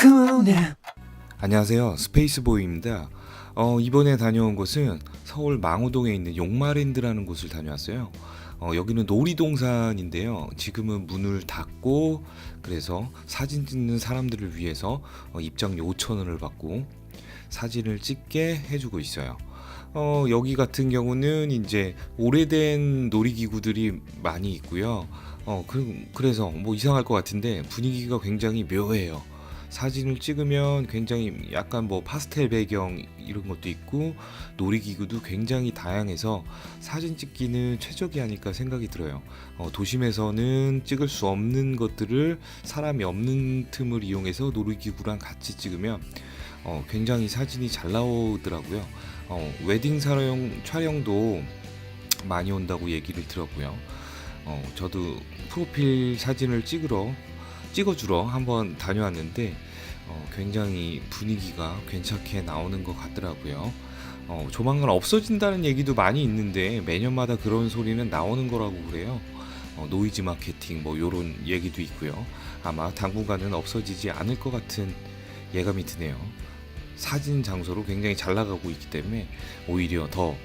그만해. 안녕하세요. 스페이스보이입니다. 어, 이번에 다녀온 곳은 서울 망우동에 있는 용마랜드라는 곳을 다녀왔어요. 어, 여기는 놀이동산인데요. 지금은 문을 닫고 그래서 사진 찍는 사람들을 위해서 어, 입장료 5,000원을 받고 사진을 찍게 해주고 있어요. 어, 여기 같은 경우는 이제 오래된 놀이기구들이 많이 있고요. 어, 그, 그래서 뭐 이상할 것 같은데 분위기가 굉장히 묘해요. 사진을 찍으면 굉장히 약간 뭐 파스텔 배경 이런 것도 있고 놀이기구도 굉장히 다양해서 사진 찍기는 최적이 아닐까 생각이 들어요. 어, 도심에서는 찍을 수 없는 것들을 사람이 없는 틈을 이용해서 놀이기구랑 같이 찍으면 어, 굉장히 사진이 잘 나오더라고요. 어, 웨딩 촬영, 촬영도 많이 온다고 얘기를 들었고요. 어, 저도 프로필 사진을 찍으러 찍어주러 한번 다녀왔는데 어, 굉장히 분위기가 괜찮게 나오는 것 같더라고요. 어, 조만간 없어진다는 얘기도 많이 있는데 매년마다 그런 소리는 나오는 거라고 그래요. 어, 노이즈 마케팅 뭐 이런 얘기도 있고요. 아마 당분간은 없어지지 않을 것 같은 예감이 드네요. 사진 장소로 굉장히 잘 나가고 있기 때문에 오히려 더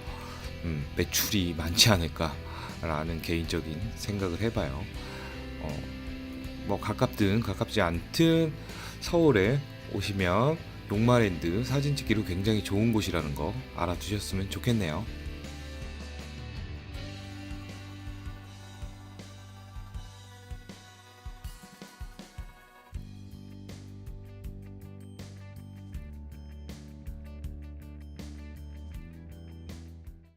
음, 매출이 많지 않을까라는 개인적인 생각을 해봐요. 어, 뭐 가깝든 가깝지 않든 서울에 오시면 용마랜드 사진 찍기로 굉장히 좋은 곳이라는 거 알아두셨으면 좋겠네요.